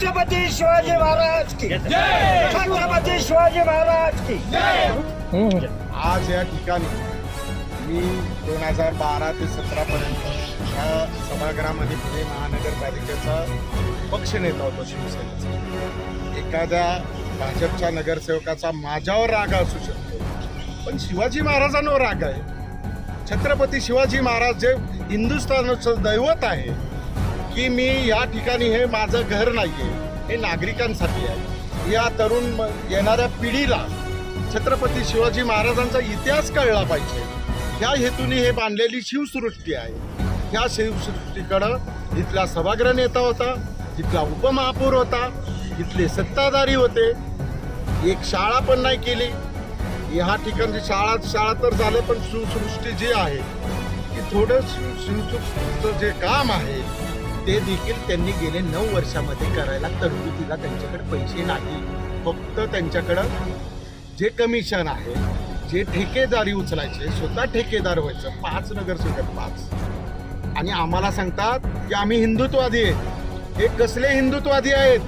शिवाजी महाराज की. छत्रपती शिवाजी महाराज की. आज या ठिकाणी मी दोन हजार बारा ते सतरापर्यंत या सभागृहामध्ये पुणे महानगरपालिकेचा पक्ष नेता होतो शिवसेनेचा. एखाद्या भाजपच्या नगरसेवकाचा माझ्यावर राग असू शकतो पण शिवाजी महाराजांवर राग आहे. छत्रपती शिवाजी महाराज जे हिंदुस्थानाचं दैवत आहे की मी या ठिकाणी हे माझं घर नाही आहे हे नागरिकांसाठी आहे. या तरुण म- येणाऱ्या पिढीला छत्रपती शिवाजी महाराजांचा इतिहास कळला पाहिजे. ह्या हेतूने हे बांधलेली शिवसृष्टी आहे. ह्या शिवसृष्टीकडं इथला सभागृह नेता होता इथला उपमहापौर होता इथले सत्ताधारी होते. एक शाळा पण नाही केली. ह्या ठिकाणची शाळा शाळा तर झालं पण शिवसृष्टी जी आहे की थोडं शिव- शिवसृष्टीचं जे काम आहे ते देखील त्यांनी गेले नऊ वर्षामध्ये करायला तरतुदीला त्यांच्याकडे पैसे नाही. फक्त त्यांच्याकडं जे कमिशन आहे जे ठेकेदारी उचलायचे स्वतः ठेकेदार व्हायचं पाच नगरसेवक पाच. आणि आम्हाला सांगतात की आम्ही हिंदुत्ववादी आहेत हे कसले हिंदुत्ववादी आहेत?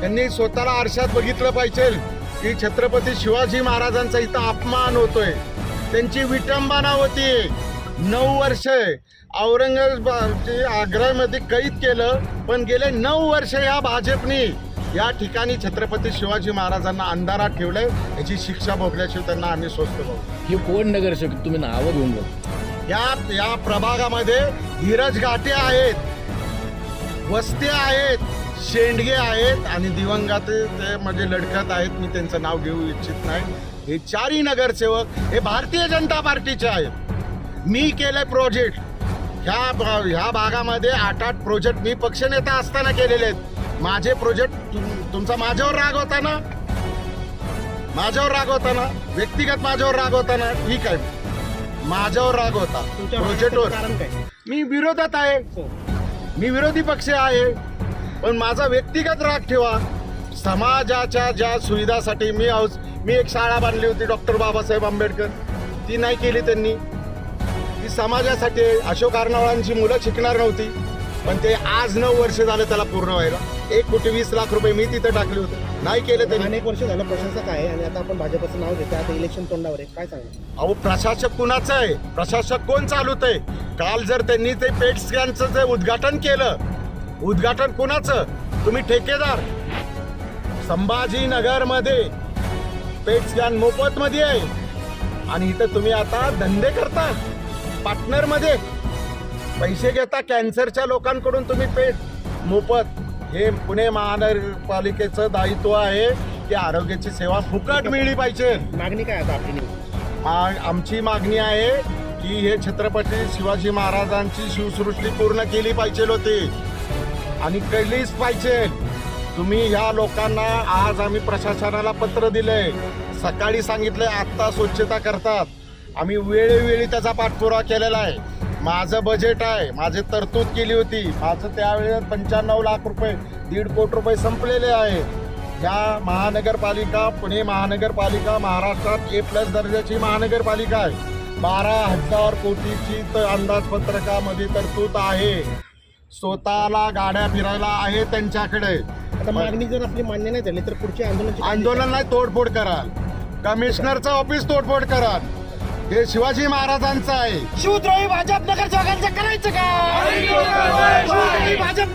त्यांनी स्वतःला आरशात बघितलं पाहिजे की छत्रपती शिवाजी महाराजांचा इथं अपमान होतोय. त्यांची विटंबना होती नऊ वर्ष औरंगाबाद आग्र्यामध्ये कैद केलं पण गेले नऊ वर्ष या भाजपनी. या ठिकाणी छत्रपती शिवाजी महाराजांना अंधारात ठेवलंय याची शिक्षा भोगल्याशिवाय त्यांना आम्ही स्वस्त बघू हे कोण नगरसेवक तुम्ही नावं घेऊन बघ या या प्रभागामध्ये धीरज घाटे आहेत वस्ते आहेत शेंडगे आहेत आणि दिवंगत ते म्हणजे लडकत आहेत मी त्यांचं नाव घेऊ इच्छित नाही. हे चारही नगरसेवक हे भारतीय जनता पार्टीचे आहेत. मी केले प्रोजेक्ट ह्या ह्या भागामध्ये आठ आठ प्रोजेक्ट मी पक्षनेता असताना केलेले आहेत. माझे प्रोजेक्ट तुम- तुमचा माझ्यावर राग होता ना? माझ्यावर राग होता ना? व्यक्तिगत माझ्यावर राग होता ना? ठीक आहे. माझ्यावर राग होता. प्रोजेक्टवर मी विरोधात आहे. मी विरोधी पक्ष आहे. पण माझा व्यक्तिगत राग ठेवा. समाजाच्या ज्या सुविधासाठी मी औस- मी एक शाळा बांधली होती डॉक्टर बाबासाहेब आंबेडकर. ती नाही केली त्यांनी. ती समाजासाठी. अशोक अर्नावळांची मुलं शिकणार नव्हती पण ते आज नऊ वर्ष झालं त्याला पूर्ण व्हायला. एक कोटी वीस लाख रुपये मी तिथं टाकले होते. नाही केले त्यांनी. अनेक वर्ष झालं प्रशासक आहे आणि आता आपण भाजपचं नाव घेतो आता इलेक्शन तोंडावर आहे. काय सांगा अहो प्रशासक कुणाचं आहे? प्रशासक कोण चालवत आहे काल जर त्यांनी ते पेट स्कॅनचं जे उद्घाटन केलं उद्घाटन कुणाचं? तुम्ही ठेकेदार. संभाजीनगरमध्ये पेट स्कॅन मोफत मध्ये आहे. आणि इथं तुम्ही आता धंदे करता. पार्टनरमध्ये पैसे घेता कॅन्सरच्या लोकांकडून तुम्ही पेट. मोफत. हे पुणे महानगरपालिकेचं दायित्व आहे की आरोग्याची सेवा फुकट मिळली पाहिजे. मागणी काय आता आपली आमची मागणी आहे की हे छत्रपती शिवाजी महाराजांची शिवसृष्टी पूर्ण केली पाहिजे होती. आणि केलीच पाहिजे. तुम्ही ह्या लोकांना आज आम्ही प्रशासनाला पत्र दिलंय. सकाळी सांगितलंय आत्ता स्वच्छता करतात. आम्ही वेळोवेळी त्याचा पाठपुरावा केलेला आहे. माझं बजेट आहे. माझी तरतूद केली होती. माझं त्यावेळेस पंच्याण्णव लाख रुपये दीड कोटी रुपये संपलेले आहे. या महानगरपालिका पुणे महानगरपालिका महाराष्ट्रात ए प्लस दर्जाची महानगरपालिका आहे. बारा हजार कोटीची तर अंदाजपत्रकामध्ये तरतूद आहे. स्वतःला गाड्या फिरायला आहे त्यांच्याकडे. आता मागणी जर आपली मान्य नाही झाली तर पुढची आंदोलन आंदोलन नाही तोडफोड कराल. कमिशनरचं ऑफिस तोडफोड कराल. हे शिवाजी महाराजांचं आहे. शिवद्रोही भाजप नगरसेवकांचं करायचं का? भाजप